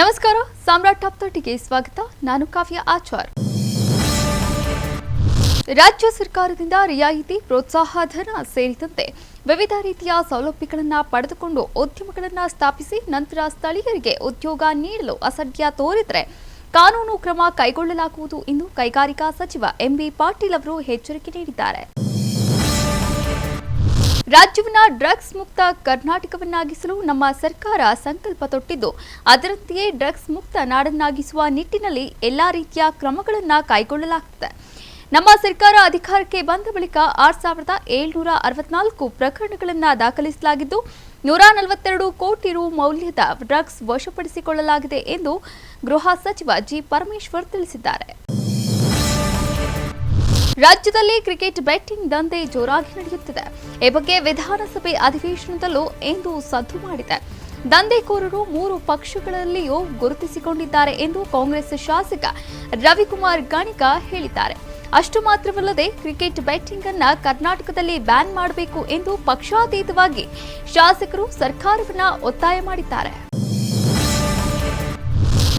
ನಮಸ್ಕಾರ, ಸಾಮ್ರಾಟ್ ಟಾಪ್ ತರ್ಟಿಗೆ ಸ್ವಾಗತ. ನಾನು ಕಾವ್ಯ ಆಚಾರ್. ರಾಜ್ಯ ಸರ್ಕಾರದಿಂದ ರಿಯಾಯಿತಿ, ಪ್ರೋತ್ಸಾಹ, ಧನ ಸೇರಿದಂತೆ ವಿವಿಧ ರೀತಿಯ ಸೌಲಭ್ಯಗಳನ್ನು ಪಡೆದುಕೊಂಡು ಉದ್ಯಮಗಳನ್ನು ಸ್ಥಾಪಿಸಿ ನಂತರ ಸ್ಥಳೀಯರಿಗೆ ಉದ್ಯೋಗ ನೀಡಲು ಅಸಡ್ಯ ತೋರಿದರೆ ಕಾನೂನು ಕ್ರಮ ಕೈಗೊಳ್ಳಲಾಗುವುದು ಎಂದು ಕೈಗಾರಿಕಾ ಸಚಿವ ಎಂಬಿ ಪಾಟೀಲ್ ಅವರು ಎಚ್ಚರಿಕೆ ನೀಡಿದ್ದಾರೆ. ರಾಜ್ಯವನ್ನ ಡ್ರಗ್ಸ್ ಮುಕ್ತ ಕರ್ನಾಟಕವನ್ನಾಗಿಸಲು ನಮ್ಮ ಸರ್ಕಾರ ಸಂಕಲ್ಪ ತೊಟ್ಟಿದ್ದು. ಅದರಂತೆಯೇ ಡ್ರಗ್ಸ್ ಮುಕ್ತ ನಾಡನ್ನಾಗಿಸುವ ನಿಟ್ಟಿನಲ್ಲಿ ಎಲ್ಲಾ ರೀತಿಯ ಕ್ರಮಗಳನ್ನು ಕೈಗೊಳ್ಳಲಾಗುತ್ತದೆ ನಮ್ಮ ಸರ್ಕಾರ ಅಧಿಕಾರಕ್ಕೆ ಬಂದ ಬಳಿಕ ಆರ್ ಸಾವಿರದ ಏಳ್ನೂರ ಅರವತ್ನಾಲ್ಕು ಪ್ರಕರಣಗಳನ್ನು ದಾಖಲಿಸಲಾಗಿದ್ದು, ನೂರ ನಲವತ್ತೆರಡು ಕೋಟಿ ರು ಮೌಲ್ಯದ ಡ್ರಗ್ಸ್ ವಶಪಡಿಸಿಕೊಳ್ಳಲಾಗಿದೆ ಎಂದು ಗೃಹ ಸಚಿವ ಜಿ ಪರಮೇಶ್ವರ್ ತಿಳಿಸಿದ್ದಾರೆ. ರಾಜ್ಯದಲ್ಲಿ ಕ್ರಿಕೆಟ್ ಬ್ಯಾಟಿಂಗ್ ದಂಧೆ ಜೋರಾಗಿ ನಡೆಯುತ್ತಿದೆ. ಈ ಬಗ್ಗೆ ವಿಧಾನಸಭೆ ಅಧಿವೇಶನದಲ್ಲೂ ಇಂದು ಸದ್ದು ಮಾಡಿದೆ. ದಂಧೆಕೋರರು ಮೂರು ಪಕ್ಷಗಳಲ್ಲಿಯೂ ಗುರುತಿಸಿಕೊಂಡಿದ್ದಾರೆ ಎಂದು ಕಾಂಗ್ರೆಸ್ ಶಾಸಕ ರವಿಕುಮಾರ್ ಗಣಿಕ ಹೇಳಿದ್ದಾರೆ. ಅಷ್ಟು ಮಾತ್ರವಲ್ಲದೆ ಕ್ರಿಕೆಟ್ ಬ್ಯಾಟಿಂಗ್ ಅನ್ನ ಕರ್ನಾಟಕದಲ್ಲಿ ಬ್ಯಾನ್ ಮಾಡಬೇಕು ಎಂದು ಪಕ್ಷಾತೀತವಾಗಿ ಶಾಸಕರು ಸರ್ಕಾರವನ್ನ ಒತ್ತಾಯ ಮಾಡಿದ್ದಾರೆ.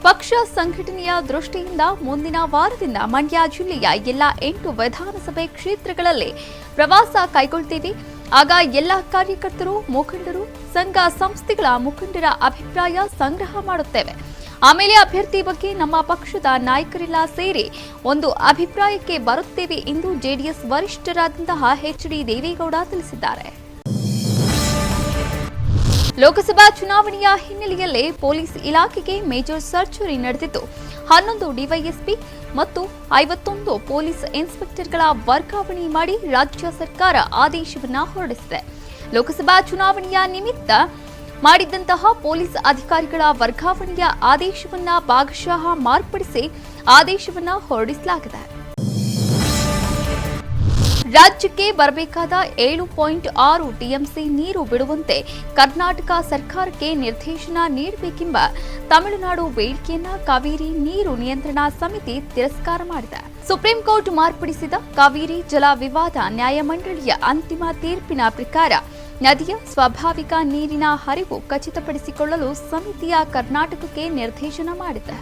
ಪಕ್ಷ ಸಂಘಟನೆಯ ದೃಷ್ಟಿಯಿಂದ ಮುಂದಿನ ವಾರದಿಂದ ಮಂಡ್ಯ ಜಿಲ್ಲೆಯ ಎಲ್ಲ ಎಂಟು ವಿಧಾನಸಭೆ ಕ್ಷೇತ್ರಗಳಲ್ಲಿ ಪ್ರವಾಸ ಕೈಗೊಳ್ತೀವಿ ಆಗ ಎಲ್ಲ ಕಾರ್ಯಕರ್ತರು, ಮುಖಂಡರು, ಸಂಘ ಸಂಸ್ಥೆಗಳ ಮುಖಂಡರ ಅಭಿಪ್ರಾಯ ಸಂಗ್ರಹ ಮಾಡುತ್ತೇವೆ. ಆಮೇಲೆ ಅಭ್ಯರ್ಥಿ ಬಗ್ಗೆ ನಮ್ಮ ಪಕ್ಷದ ನಾಯಕರೆಲ್ಲ ಸೇರಿ ಒಂದು ಅಭಿಪ್ರಾಯಕ್ಕೆ ಬರುತ್ತೇವೆ ಎಂದು ಜೆಡಿಎಸ್ ವರಿಷ್ಠರಾದಂತಹ ಎಚ್ ಡಿ ದೇವೇಗೌಡ ತಿಳಿಸಿದ್ದಾರೆ. ಲೋಕಸಭಾ ಚುನಾವಣೆಯ ಹಿನ್ನೆಲೆಯಲ್ಲಿ ಪೊಲೀಸ್ ಇಲಾಖೆಗೆ ಮೇಜರ್ ಸರ್ಜರಿ ನಡೆದಿದ್ದು ಹನ್ನೊಂದು ಡಿವೈಎಸ್ಪಿ ಮತ್ತು ಐವತ್ತೊಂದು ಪೊಲೀಸ್ ಇನ್ಸ್ಪೆಕ್ಟರ್ಗಳ ವರ್ಗಾವಣೆ ಮಾಡಿ ರಾಜ್ಯ ಸರ್ಕಾರ ಆದೇಶವನ್ನು ಹೊರಡಿಸಿದೆ. ಲೋಕಸಭಾ ಚುನಾವಣೆಯ ನಿಮಿತ್ತ ಮಾಡಿದ್ದಂತಹ ಪೊಲೀಸ್ ಅಧಿಕಾರಿಗಳ ವರ್ಗಾವಣೆಯ ಆದೇಶವನ್ನು ಭಾಗಶಃ ಮಾರ್ಪಡಿಸಿ ಆದೇಶವನ್ನು ಹೊರಡಿಸಲಾಗಿದೆ. ರಾಜ್ಯಕ್ಕೆ ಬರಬೇಕಾದ ಏಳು ಪಾಯಿಂಟ್ ಆರು ಟಿಎಂಸಿ ನೀರು ಬಿಡುವಂತೆ ಕರ್ನಾಟಕ ಸರ್ಕಾರಕ್ಕೆ ನಿರ್ದೇಶನ ನೀಡಬೇಕೆಂಬ ತಮಿಳುನಾಡು ಬೇಡಿಕೆಯನ್ನ ಕಾವೇರಿ ನೀರು ನಿಯಂತ್ರಣ ಸಮಿತಿ ತಿರಸ್ಕಾರ ಮಾಡಿದೆ. ಸುಪ್ರೀಂ ಕೋರ್ಟ್ ಮಾರ್ಪಡಿಸಿದ ಕಾವೇರಿ ಜಲ ವಿವಾದ ನ್ಯಾಯಮಂಡಳಿಯ ಅಂತಿಮ ತೀರ್ಪಿನ ಪ್ರಕಾರ ನದಿಯ ಸ್ವಾಭಾವಿಕ ನೀರಿನ ಹರಿವು ಖಚಿತಪಡಿಸಿಕೊಳ್ಳಲು ಸಮಿತಿಯ ಕರ್ನಾಟಕಕ್ಕೆ ನಿರ್ದೇಶನ ಮಾಡಿದೆ.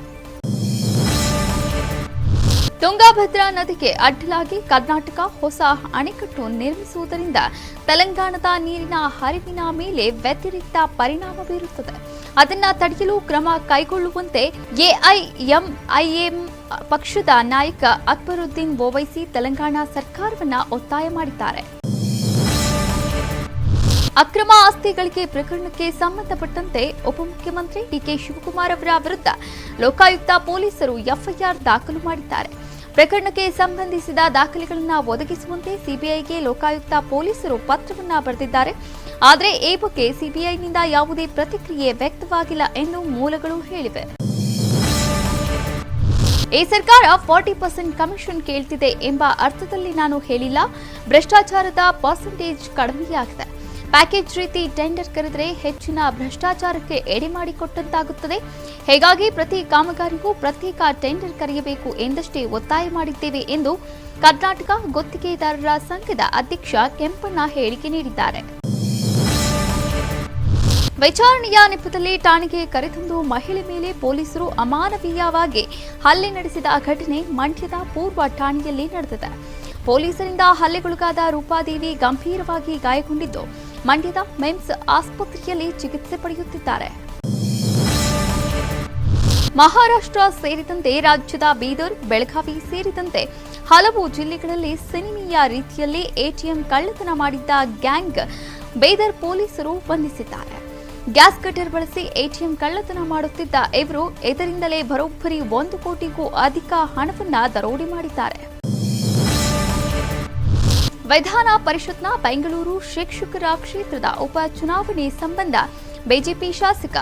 ತುಂಗಾಭದ್ರಾ ನದಿಗೆ ಅಡ್ಡಲಾಗಿ ಕರ್ನಾಟಕ ಹೊಸ ಅಣೆಕಟ್ಟು ನಿರ್ಮಿಸುವುದರಿಂದ ತೆಲಂಗಾಣದ ನೀರಿನ ಹರಿವಿನ ಮೇಲೆ ವ್ಯತಿರಿಕ್ತ ಪರಿಣಾಮ ಬೀರುತ್ತದೆ. ಅದನ್ನು ತಡೆಯಲು ಕ್ರಮ ಕೈಗೊಳ್ಳುವಂತೆ ಎಐಎಂಐಎಂ ಪಕ್ಷದ ನಾಯಕ ಅಕ್ಬರುದ್ದೀನ್ ಓವೈಸಿ ತೆಲಂಗಾಣ ಸರ್ಕಾರವನ್ನು ಒತ್ತಾಯ ಮಾಡಿದ್ದಾರೆ. ಅಕ್ರಮ ಆಸ್ತಿಗಳಿಗೆ ಪ್ರಕರಣಕ್ಕೆ ಸಂಬಂಧಪಟ್ಟಂತೆ ಉಪಮುಖ್ಯಮಂತ್ರಿ ಡಿಕೆ ಶಿವಕುಮಾರ್ ಅವರ ವಿರುದ್ಧ ಲೋಕಾಯುಕ್ತ ಪೊಲೀಸರು ಎಫ್ಐಆರ್ ದಾಖಲು ಮಾಡಿದ್ದಾರೆ. ಪ್ರಕರಣಕ್ಕೆ ಸಂಬಂಧಿಸಿದ ದಾಖಲೆಗಳನ್ನು ಒದಗಿಸುವಂತೆ ಸಿಬಿಐಗೆ ಲೋಕಾಯುಕ್ತ ಪೊಲೀಸರು ಪತ್ರವನ್ನ ಬರೆದಿದ್ದಾರೆ. ಆದರೆ ಈ ಬಗ್ಗೆ ಸಿಬಿಐನಿಂದ ಯಾವುದೇ ಪ್ರತಿಕ್ರಿಯೆ ವ್ಯಕ್ತವಾಗಿಲ್ಲ ಎಂದು ಮೂಲಗಳು ಹೇಳಿವೆ. ಈ ಸರ್ಕಾರ ಫಾರ್ಟಿ ಪರ್ಸೆಂಟ್ ಕಮಿಷನ್ ಕೇಳ್ತಿದೆ ಎಂಬ ಅರ್ಥದಲ್ಲಿ ನಾನು ಹೇಳಿಲ್ಲ. ಭ್ರಷ್ಟಾಚಾರದ ಪರ್ಸೆಂಟೇಜ್ ಕಡಿಮೆಯಾಗಿದೆ. ಪ್ಯಾಕೇಜ್ ರೀತಿ ಟೆಂಡರ್ ಕರೆದರೆ ಹೆಚ್ಚಿನ ಭ್ರಷ್ಟಾಚಾರಕ್ಕೆ ಎಡೆ ಮಾಡಿಕೊಟ್ಟಂತಾಗುತ್ತದೆ. ಹೀಗಾಗಿ ಪ್ರತಿ ಕಾಮಗಾರಿಗೂ ಪ್ರತ್ಯೇಕ ಟೆಂಡರ್ ಕರೆಯಬೇಕು ಎಂದಷ್ಟೇ ಒತ್ತಾಯ ಮಾಡಿದ್ದೇವೆ ಎಂದು ಕರ್ನಾಟಕ ಗುತ್ತಿಗೆದಾರರ ಸಂಘದ ಅಧ್ಯಕ್ಷ ಕೆಂಪಣ್ಣ ಹೇಳಿಕೆ ನೀಡಿದ್ದಾರೆ. ವಿಚಾರಣೆಯ ನೆಪದಲ್ಲಿ ಠಾಣೆಗೆ ಕರೆತಂದು ಮಹಿಳೆ ಮೇಲೆ ಪೊಲೀಸರು ಅಮಾನವೀಯವಾಗಿ ಹಲ್ಲೆ ನಡೆಸಿದ ಘಟನೆ ಮಂಡ್ಯದ ಪೂರ್ವ ಠಾಣೆಯಲ್ಲಿ ನಡೆದಿದೆ. ಪೊಲೀಸರಿಂದ ಹಲ್ಲೆಗೊಳಗಾದ ರೂಪಾದೇವಿ ಗಂಭೀರವಾಗಿ ಗಾಯಗೊಂಡಿದ್ದು. ಮಂಡ್ಯದ ಮೆಮ್ಸ್ ಆಸ್ಪತ್ರೆಯಲ್ಲಿ ಚಿಕಿತ್ಸೆ ಪಡೆಯುತ್ತಿದ್ದಾರೆ. ಮಹಾರಾಷ್ಟ್ರ ಸೇರಿದಂತೆ ರಾಜ್ಯದ ಬೀದರ್, ಬೆಳಗಾವಿ ಸೇರಿದಂತೆ ಹಲವು ಜಿಲ್ಲೆಗಳಲ್ಲಿ ಸಿನಿಮೀಯ ರೀತಿಯಲ್ಲಿ ಎಟಿಎಂ ಕಳ್ಳತನ ಮಾಡಿದ್ದ ಗ್ಯಾಂಗ್ ಬೀದರ್ ಪೊಲೀಸರು ಬಂಧಿಸಿದ್ದಾರೆ. ಗ್ಯಾಸ್ ಕಟರ್ ಬಳಸಿ ಎಟಿಎಂ ಕಳ್ಳತನ ಮಾಡುತ್ತಿದ್ದ ಇವರು ಇದರಿಂದಲೇ ಬರೋಬ್ಬರಿ ಒಂದು ಕೋಟಿಗೂ ಅಧಿಕ ಹಣವನ್ನು ದರೋಡೆ ಮಾಡಿದ್ದಾರೆ. ವಿಧಾನ ಪರಿಷತ್ನ ಬೆಂಗಳೂರು ಶಿಕ್ಷಕರ ಕ್ಷೇತ್ರದ ಉಪ ಚುನಾವಣೆ ಸಂಬಂಧ ಬಿಜೆಪಿ ಶಾಸಕ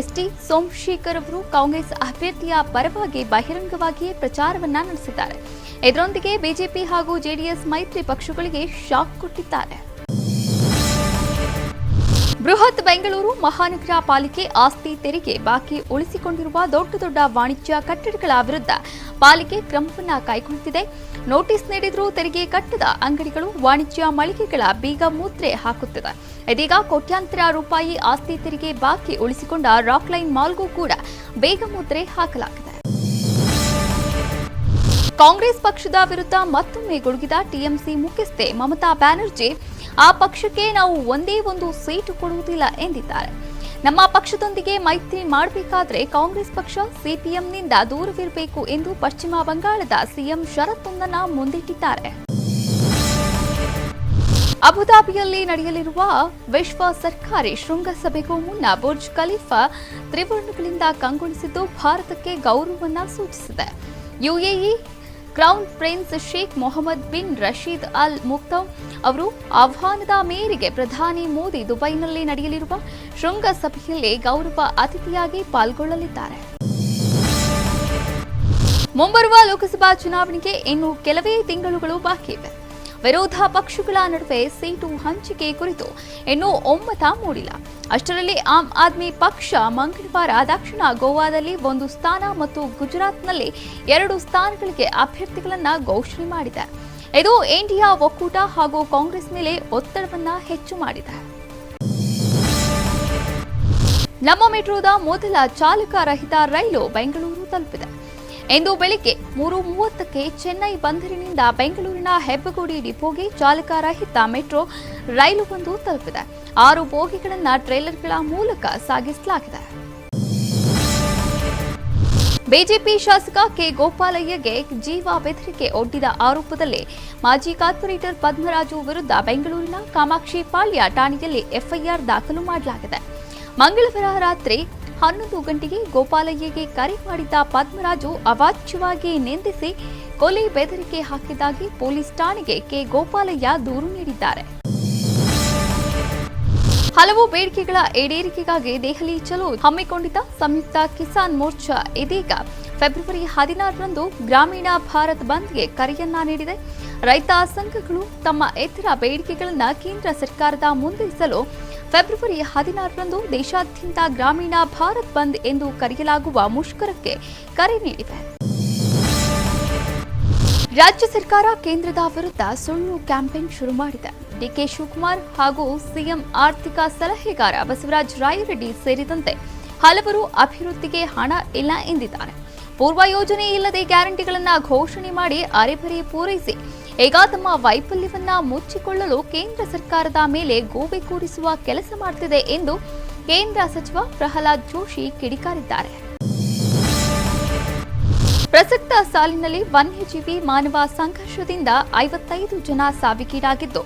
ಎಸ್ಟಿ ಸೋಮಶೇಖರ್ ಅವರು ಕಾಂಗ್ರೆಸ್ ಅಭ್ಯರ್ಥಿಯ ಪರವಾಗಿ ಬಹಿರಂಗವಾಗಿಯೇ ಪ್ರಚಾರವನ್ನ ನಡೆಸಿದ್ದಾರೆ. ಇದರೊಂದಿಗೆ ಬಿಜೆಪಿ ಹಾಗೂ ಜೆಡಿಎಸ್ ಮೈತ್ರಿ ಪಕ್ಷಗಳಿಗೆ ಶಾಕ್ ಕೊಟ್ಟಿದ್ದಾರೆ. ಬೃಹತ್ ಬೆಂಗಳೂರು ಮಹಾನಗರ ಪಾಲಿಕೆ ಆಸ್ತಿ ತೆರಿಗೆ ಬಾಕಿ ಉಳಿಸಿಕೊಂಡಿರುವ ದೊಡ್ಡ ದೊಡ್ಡ ವಾಣಿಜ್ಯ ಕಟ್ಟಡಗಳ ವಿರುದ್ಧ ಪಾಲಿಕೆ ಕ್ರಮವನ್ನು ಕೈಗೊಳ್ಳುತ್ತಿದೆ ನೋಟಿಸ್ ನೀಡಿದರೂ ತೆರಿಗೆ ಕಟ್ಟದ ಅಂಗಡಿಗಳು ವಾಣಿಜ್ಯ ಮಳಿಗೆಗಳ ಬೀಗ ಮುದ್ರೆ ಹಾಕುತ್ತಿದೆ ಇದೀಗ ಕೋಟ್ಯಾಂತರ ರೂಪಾಯಿ ಆಸ್ತಿ ತೆರಿಗೆ ಬಾಕಿ ಉಳಿಸಿಕೊಂಡ ರಾಕ್ಲೈನ್ ಮಾಲ್ಗೂ ಕೂಡ ಬೇಗ ಮುದ್ರೆ ಹಾಕಲಾಗಿದೆ. ಕಾಂಗ್ರೆಸ್ ಪಕ್ಷದ ವಿರುದ್ಧ ಮತ್ತೊಮ್ಮೆ ಗುಡುಗಿದ ಟಿಎಂಸಿ ಮುಖ್ಯಸ್ಥೆ ಮಮತಾ ಬ್ಯಾನರ್ಜಿ ಆ ಪಕ್ಷಕ್ಕೆ ನಾವು ಒಂದೇ ಒಂದು ಸೀಟು ಕೊಡುವುದಿಲ್ಲ ಎಂದಿದ್ದಾರೆ. ನಮ್ಮ ಪಕ್ಷದೊಂದಿಗೆ ಮೈತ್ರಿ ಮಾಡಬೇಕಾದ್ರೆ ಕಾಂಗ್ರೆಸ್ ಪಕ್ಷ ಸಿಪಿಎಂನಿಂದ ದೂರವಿರಬೇಕು ಎಂದು ಪಶ್ಚಿಮ ಬಂಗಾಳದ ಸಿಎಂ ಷರತ್ತೊಂದನ್ನ ಮುಂದಿಟ್ಟಿದ್ದಾರೆ. ಅಬುದಾಬಿಯಲ್ಲಿ ನಡೆಯಲಿರುವ ವಿಶ್ವ ಸರ್ಕಾರಿ ಶೃಂಗಸಭೆಗೂ ಮುನ್ನ ಬುರ್ಜ್ ಖಲೀಫಾ ತ್ರಿವರ್ಣಗಳಿಂದ ಕಂಗೊಳಿಸಿದ್ದು ಭಾರತಕ್ಕೆ ಗೌರವವನ್ನು ಸೂಚಿಸಿದೆ. UAE crown prince Sheikh Mohammed bin Rashid Al Maktoum ಅವರು ಆಹ್ವಾನದ ಮೇರೆಗೆ ಪ್ರಧಾನಿ ಮೋದಿ ದುಬೈನಲ್ಲಿ ನಡೆಯಲಿರುವ ಶೃಂಗಸಭೆಯಲ್ಲಿ ಗೌರವ ಅತಿಥಿಯಾಗಿ ಪಾಲ್ಗೊಳ್ಳಲಿದ್ದಾರೆ. ಮುಂಬರುವ ಲೋಕಸಭಾ ಚುನಾವಣೆಗೆ ಇನ್ನು ಕೆಲವೇ ತಿಂಗಳುಗಳು ಬಾಕಿ ಇವೆ ವಿರೋಧ ಪಕ್ಷಗಳ ನಡುವೆ ಸೀಟು ಹಂಚಿಕೆ ಕುರಿತು ಇನ್ನೂ ಒಮ್ಮತ ಮೂಡಿಲ್ಲ. ಅಷ್ಟರಲ್ಲಿ ಆಮ್ ಆದ್ಮಿ ಪಕ್ಷ ಮಂಗಳವಾರ ದಕ್ಷಿಣ ಗೋವಾದಲ್ಲಿ ಒಂದು ಸ್ಥಾನ ಮತ್ತು ಗುಜರಾತ್ನಲ್ಲಿ ಎರಡು ಸ್ಥಾನಗಳಿಗೆ ಅಭ್ಯರ್ಥಿಗಳನ್ನು ಘೋಷಣೆ ಮಾಡಿದೆ. ಇದು ಇಂಡಿಯಾ ಒಕ್ಕೂಟ ಹಾಗೂ ಕಾಂಗ್ರೆಸ್ ಮೇಲೆ ಒತ್ತಡವನ್ನ ಹೆಚ್ಚು ಮಾಡಿದೆ. ನಮ್ಮ ಮೆಟ್ರೋದ ಮೊದಲ ಚಾಲಕ ರಹಿತ ರೈಲು ಬೆಂಗಳೂರು ತಲುಪಿದೆ. ಇಂದು ಬೆಳಿಗ್ಗೆ ಮೂರು ಮೂವತ್ತಕ್ಕೆ ಚೆನ್ನೈ ಬಂದರಿನಿಂದ ಬೆಂಗಳೂರಿನ ಹೆಬ್ಬಗೋಡಿ ಡಿಪೋಗೆ ಚಾಲಕ ರಹಿತ ಮೆಟ್ರೋ ರೈಲು ಒಂದು ತಲುಪಿದೆ. ಆರು ಬೋಗಿಗಳನ್ನು ಟ್ರೇಲರ್ಗಳ ಮೂಲಕ ಸಾಗಿಸಲಾಗಿದೆ. ಬಿಜೆಪಿ ಶಾಸಕ ಕೆ ಗೋಪಾಲಯ್ಯಗೆ ಜೀವ ಬೆದರಿಕೆ ಒಡ್ಡಿದ ಆರೋಪದಲ್ಲಿ ಮಾಜಿ ಕಾರ್ಪೊರೇಟರ್ ಪದ್ಮರಾಜು ವಿರುದ್ಧ ಬೆಂಗಳೂರಿನ ಕಾಮಾಕ್ಷಿ ಪಾಳ್ಯ ಠಾಣೆಯಲ್ಲಿ ಎಫ್ಐಆರ್ ದಾಖಲು ಮಾಡಲಾಗಿದೆ. ಮಂಗಳವಾರ ರಾತ್ರಿ ಹನ್ನೊಂದು ಗಂಟೆಗೆ ಗೋಪಾಲಯ್ಯಗೆ ಕರೆ ಮಾಡಿದ್ದ ಪದ್ಮರಾಜು ಅವಾಚ್ಯವಾಗಿ ನಿಂದಿಸಿ ಕೊಲೆ ಬೆದರಿಕೆ ಹಾಕಿದ್ದಾಗಿ ಪೊಲೀಸ್ ಠಾಣೆಗೆ ಕೆ ಗೋಪಾಲಯ್ಯ ದೂರು ನೀಡಿದ್ದಾರೆ. ಹಲವು ಬೇಡಿಕೆಗಳ ಈಡೇರಿಕೆಗಾಗಿ ದೆಹಲಿ ಚಲೋ ಹಮ್ಮಿಕೊಂಡಿದ್ದ ಸಂಯುಕ್ತ ಕಿಸಾನ್ ಮೋರ್ಚಾ. ಇದೀಗ ಫೆಬ್ರವರಿ ಹದಿನಾರರಂದು ಗ್ರಾಮೀಣ ಭಾರತ್ ಬಂದ್ಗೆ ಕರೆಯನ್ನ ನೀಡಿದೆ. ರೈತ ಸಂಘಗಳು ತಮ್ಮ ಇತರ ಬೇಡಿಕೆಗಳನ್ನು ಕೇಂದ್ರ ಸರ್ಕಾರದ ಮುಂದಿರಿಸಲು ಫೆಬ್ರವರಿ ಹದಿನಾರರಂದು ದೇಶಾದ್ಯಂತ ಗ್ರಾಮೀಣ ಭಾರತ್ ಬಂದ್ ಎಂದು ಕರೆಯಲಾಗುವ ಮುಷ್ಕರಕ್ಕೆ ಕರೆ ನೀಡಿದೆ. ರಾಜ್ಯ ಸರ್ಕಾರ ಕೇಂದ್ರದ ವಿರುದ್ಧ ಸುಳ್ಳು ಕ್ಯಾಂಪೇನ್ ಶುರು ಮಾಡಿದೆ. ಡಿಕೆ ಶಿವಕುಮಾರ್ ಹಾಗೂ ಸಿಎಂ ಆರ್ಥಿಕ ಸಲಹೆಗಾರ ಬಸವರಾಜ ರಾಯರೆಡ್ಡಿ ಸೇರಿದಂತೆ ಹಲವರು ಅಭಿವೃದ್ಧಿಗೆ ಹಣ ಇಲ್ಲ ಎಂದಿದ್ದಾರೆ. ಪೂರ್ವ ಯೋಜನೆ ಇಲ್ಲದೆ ಗ್ಯಾರಂಟಿಗಳನ್ನು ಘೋಷಣೆ ಮಾಡಿ ಅರೆಬರೆ ಪೂರೈಸಿ ಈಗ ತಮ್ಮ ವೈಫಲ್ಯವನ್ನ ಮುಚ್ಚಿಕೊಳ್ಳಲು ಕೇಂದ್ರ ಸರ್ಕಾರದ ಮೇಲೆ ಗೋವೆ ಕೂರಿಸುವ ಕೆಲಸ ಮಾಡುತ್ತಿದೆ ಎಂದು ಕೇಂದ್ರ ಸಚಿವ ಪ್ರಹ್ಲಾದ್ ಜೋಶಿ ಕಿಡಿಕಾರಿದ್ದಾರೆ. ಪ್ರಸಕ್ತ ಸಾಲಿನಲ್ಲಿ ವನ್ಯಜೀವಿ ಮಾನವ ಸಂಘರ್ಷದಿಂದ ಐವತ್ತೈದು ಜನ ಸಾವಿಗೀಡಾಗಿದ್ದು,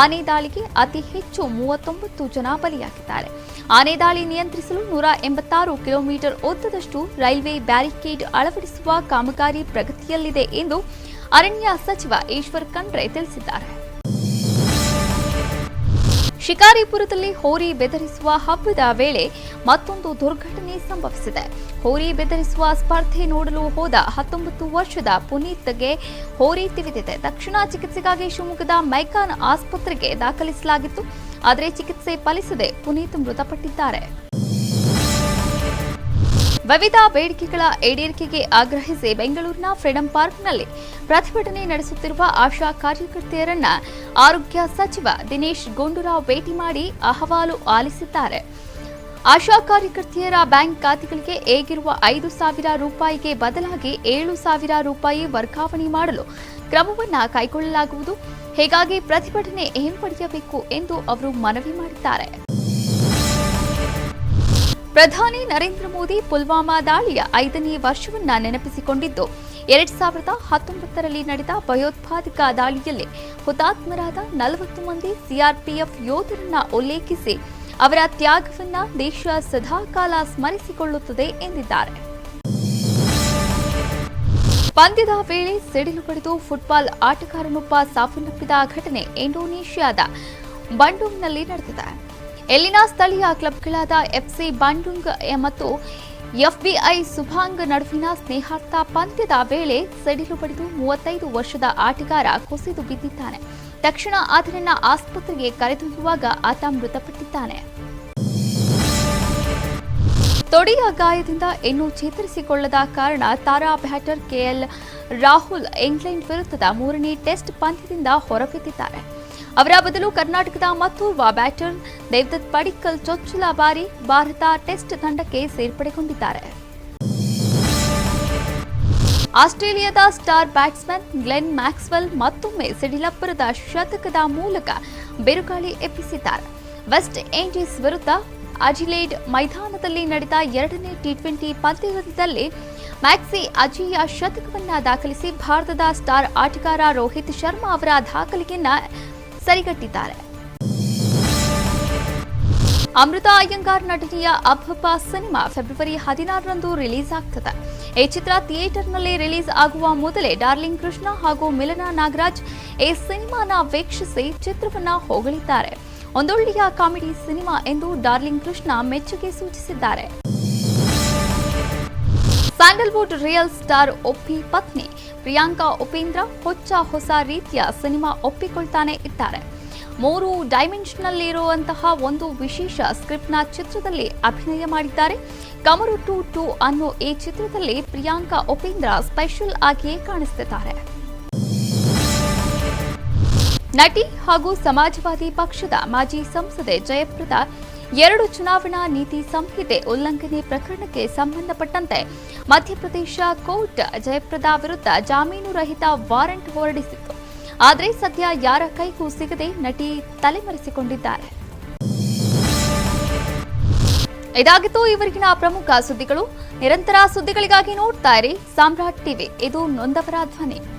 ಆನೆ ದಾಳಿಗೆ ಅತಿ ಹೆಚ್ಚು ಮೂವತ್ತೊಂಬತ್ತು ಜನ ಬಲಿಯಾಗಿದ್ದಾರೆ. ಆನೆ ದಾಳಿ ನಿಯಂತ್ರಿಸಲು ನೂರ ಎಂಬತ್ತಾರು ಕಿಲೋಮೀಟರ್ ಉದ್ದದಷ್ಟು ರೈಲ್ವೆ ಬ್ಯಾರಿಕೇಡ್ ಅಳವಡಿಸುವ ಕಾಮಗಾರಿ ಪ್ರಗತಿಯಲ್ಲಿದೆ ಎಂದು ಅರಣ್ಯ ಸಚಿವ ಈಶ್ವರ್ ಖಂಡ್ರೆ ತಿಳಿಸಿದ್ದಾರೆ. ಶಿಕಾರಿಪುರದಲ್ಲಿ ಹೋರಿ ಬೆದರಿಸುವ ಹಬ್ಬದ ವೇಳೆ ಮತ್ತೊಂದು ದುರ್ಘಟನೆ ಸಂಭವಿಸಿದೆ. ಹೋರಿ ಬೆದರಿಸುವ ಸ್ಪರ್ಧೆ ನೋಡಲು ಹೋದ ಹತ್ತೊಂಬತ್ತು ವರ್ಷದ ಪುನೀತ್ಗೆ ಹೋರಿ ತಿವಿದಿದೆ ತಕ್ಷಣ ಚಿಕಿತ್ಸೆಗಾಗಿ ಶಿವಮೊಗ್ಗದ ಮೈಕಾನ್ ಆಸ್ಪತ್ರೆಗೆ ದಾಖಲಿಸಲಾಗಿತ್ತು. ಆದರೆ ಚಿಕಿತ್ಸೆ ಫಲಿಸದೆ ಪುನೀತ್ ಮೃತಪಟ್ಟಿದ್ದಾರೆ. ವಿವಿಧ ಬೇಡಿಕೆಗಳ ಈಡೇರಿಕೆಗೆ ಆಗ್ರಹಿಸಿ ಬೆಂಗಳೂರಿನ ಫ್ರೀಡಂ ಪಾರ್ಕ್ನಲ್ಲಿ ಪ್ರತಿಭಟನೆ ನಡೆಸುತ್ತಿರುವ ಆಶಾ ಕಾರ್ಯಕರ್ತೆಯರನ್ನ ಆರೋಗ್ಯ ಸಚಿವ ದಿನೇಶ್ ಗುಂಡೂರಾವ್ ಭೇಟಿ ಮಾಡಿ ಅಹವಾಲು ಆಲಿಸಿದ್ದಾರೆ. ಆಶಾ ಕಾರ್ಯಕರ್ತೆಯರ ಬ್ಯಾಂಕ್ ಖಾತೆಗಳಿಗೆ ಹೇಗಿರುವ ಐದು ಸಾವಿರ ರೂಪಾಯಿಗೆ ಬದಲಾಗಿ ಏಳು ಸಾವಿರ ರೂಪಾಯಿ ವರ್ಗಾವಣೆ ಮಾಡಲು ಕ್ರಮವನ್ನು ಕೈಗೊಳ್ಳಲಾಗುವುದು. ಹೀಗಾಗಿ ಪ್ರತಿಭಟನೆ ಹಿಂಪಡೆಯಬೇಕು ಎಂದು ಅವರು ಮನವಿ ಮಾಡಿದ್ದಾರೆ. ಪ್ರಧಾನಿ ನರೇಂದ್ರ ಮೋದಿ ಪುಲ್ವಾಮಾ ದಾಳಿಯ ಐದನೇ ವರ್ಷವನ್ನ ನೆನಪಿಸಿಕೊಂಡಿದ್ದು. ಎರಡ್ ಸಾವಿರದ ಹತ್ತೊಂಬತ್ತರಲ್ಲಿ ನಡೆದ ಭಯೋತ್ಪಾದಕ ದಾಳಿಯಲ್ಲಿ ಹುತಾತ್ಮರಾದ ನಲವತ್ತು ಮಂದಿ ಸಿಆರ್ಪಿಎಫ್ ಯೋಧರನ್ನ ಉಲ್ಲೇಖಿಸಿ ಅವರ ತ್ಯಾಗವನ್ನ ದೇಶ ಸದಾಕಾಲ ಸ್ಮರಿಸಿಕೊಳ್ಳುತ್ತದೆ ಎಂದಿದ್ದಾರೆ. ಪಂದ್ಯದ ವೇಳೆ ಸಿಡಿಲು ಬಡಿದು ಫುಟ್ಬಾಲ್ ಆಟಗಾರನೊಬ್ಬ ಸಾವನ್ನಪ್ಪಿದ ಘಟನೆ ಇಂಡೋನೇಷ್ಯಾದ ಬಂಡೂಂಗ್ನಲ್ಲಿ ನಡೆದಿದೆ. ಇಲ್ಲಿನ ಸ್ಥಳೀಯ ಕ್ಲಬ್ಗಳಾದ ಎಫ್ಸಿ ಬಾಂಡುಂಗ್ ಮತ್ತು ಎಫ್ಬಿಐ ಸುಭಾಂಗ್ ನಡುವಿನ ಸ್ನೇಹಾರ್ಥ ಪಂದ್ಯದ ವೇಳೆ ಸಡಿಲು ಪಡೆದು ಮೂವತ್ತೈದು ವರ್ಷದ ಆಟಗಾರ ಕುಸಿದು ಬಿದ್ದಿದ್ದಾನೆ. ತಕ್ಷಣ ಆತನನ್ನ ಆಸ್ಪತ್ರೆಗೆ ಕರೆದೊಯ್ಯುವಾಗ ಆತ ಮೃತಪಟ್ಟಿದ್ದಾನೆ. ತೊಡೆಯ ಗಾಯದಿಂದ ಇನ್ನೂ ಚೇತರಿಸಿಕೊಳ್ಳದ ಕಾರಣ ತಾರಾ ಬ್ಯಾಟರ್ ಕೆಎಲ್ ರಾಹುಲ್ ಇಂಗ್ಲೆಂಡ್ ವಿರುದ್ಧದ ಮೂರನೇ ಟೆಸ್ಟ್ ಪಂದ್ಯದಿಂದ ಹೊರಬಿದ್ದಿದ್ದಾರೆ. ಅವರ ಬದಲು ಕರ್ನಾಟಕದ ಮತ್ತೋರ್ವ ಬ್ಯಾಟರ್ ದೇವದತ್ ಪಡಿಕ್ಕಲ್ ಚೊಚ್ಚಲ ಬಾರಿ ಭಾರತ ಟೆಸ್ಟ್ ತಂಡಕ್ಕೆ ಸೇರ್ಪಡೆಗೊಂಡಿದ್ದಾರೆ. ಆಸ್ಟ್ರೇಲಿಯಾದ ಸ್ಟಾರ್ ಬ್ಯಾಟ್ಸ್ಮನ್ ಗ್ಲೆನ್ ಮ್ಯಾಕ್ಸ್ವೆಲ್ ಮತ್ತೊಮ್ಮೆ ಸಿಡಿಲಬ್ಬರದ ಶತಕದ ಮೂಲಕ ಬಿರುಗಾಳಿ ಎಬ್ಬಿಸಿದ್ದಾರೆ. ವೆಸ್ಟ್ ಇಂಡೀಸ್ ವಿರುದ್ಧ ಅಜಿಲೇಡ್ ಮೈದಾನದಲ್ಲಿ ನಡೆದ ಎರಡನೇ ಟಿ ಟ್ವೆಂಟಿ ಪಂದ್ಯದಲ್ಲಿ ಮ್ಯಾಕ್ಸಿ ಅಜಿಯ ಶತಕವನ್ನ ದಾಖಲಿಸಿ ಭಾರತದ ಸ್ಟಾರ್ ಆಟಗಾರ ರೋಹಿತ್ ಶರ್ಮಾ ಅವರ ದಾಖಲೆಯನ್ನ ಸರಿಗಟ್ಟಿದ್ದಾರೆ. ಅಮೃತ ಅಯ್ಯಂಗಾರ್ ನಟನೆಯ ಅಬ್ಬಪ್ಪ ಸಿನಿಮಾ ಫೆಬ್ರವರಿ ಹದಿನಾರರಂದು ರಿಲೀಸ್ ಆಗ್ತದೆ. ಈ ಚಿತ್ರ ಥಿಯೇಟರ್ನಲ್ಲಿ ರಿಲೀಸ್ ಆಗುವ ಮೊದಲೇ ಡಾರ್ಲಿಂಗ್ ಕೃಷ್ಣ ಹಾಗೂ ಮಿಲನ ನಾಗರಾಜ್ ಈ ಸಿನಿಮಾನ ವೀಕ್ಷಿಸಿ ಚಿತ್ರವನ್ನ ಹೊಗಳಿದ್ದಾರೆ. ಒಂದೊಳ್ಳೆಯ ಕಾಮಿಡಿ ಸಿನಿಮಾ ಎಂದು ಡಾರ್ಲಿಂಗ್ ಕೃಷ್ಣ ಮೆಚ್ಚುಗೆ ಸೂಚಿಸಿದ್ದಾರೆ. ಸ್ಯಾಂಡಲ್ವುಡ್ ರಿಯಲ್ ಸ್ಟಾರ್ ಒಪ್ಪಿ ಪತ್ನಿ. ಪ್ರಿಯಾಂಕಾ ಉಪೇಂದ್ರ ಹೊಚ್ಚ ಹೊಸ ರೀತಿಯ ಸಿನಿಮಾ ಒಪ್ಪಿಕೊಳ್ತಾನೆ ಇದ್ದಾರೆ. ಮೂರು ಡೈಮೆನ್ಷನಲ್ ಇರುವಂತಹ ಒಂದು ವಿಶೇಷ ಸ್ಕ್ರಿಪ್ಟ್ನ ಚಿತ್ರದಲ್ಲಿ ಅಭಿನಯ ಮಾಡಿದ್ದಾರೆ. ಕಮರು ಟು ಟು ಅನ್ನೋ ಈ ಚಿತ್ರದಲ್ಲಿ ಪ್ರಿಯಾಂಕಾ ಉಪೇಂದ್ರ ಸ್ಪೆಷಲ್ ಆಗಿಯೇ ಕಾಣಿಸ್ತಿದ್ದಾರೆ. ನಟಿ ಹಾಗೂ ಸಮಾಜವಾದಿ ಪಕ್ಷದ ಮಾಜಿ ಸಂಸದೆ ಜಯಪ್ರದಾ ಎರಡು ಚುನಾವಣಾ ನೀತಿ ಸಂಹಿತೆ ಉಲ್ಲಂಘನೆ ಪ್ರಕರಣಕ್ಕೆ ಸಂಬಂಧಪಟ್ಟಂತೆ ಮಧ್ಯಪ್ರದೇಶ ಕೋರ್ಟ್ ಜಯಪ್ರದಾ ವಿರುದ್ಧ ಜಾಮೀನು ರಹಿತ ವಾರೆಂಟ್ ಹೊರಡಿಸಿತ್ತು. ಆದರೆ ಸದ್ಯ ಯಾರ ಕೈಗೂ ಸಿಗದೆ ನಟಿ ತಲೆಮರೆಸಿಕೊಂಡಿದ್ದಾರೆ. ಇದಾಗಿತ್ತು ಇವರಿಗಿನ ಪ್ರಮುಖ ಸುದ್ದಿಗಳು. ನಿರಂತರ ಸುದ್ದಿಗಳಿಗಾಗಿ ನೋಡ್ತಾ ಇರಿ. ಸಾಮ್ರಾಟ್ ಟಿವಿ. ಇದು ನೊಂದವರ ಧ್ವನಿ.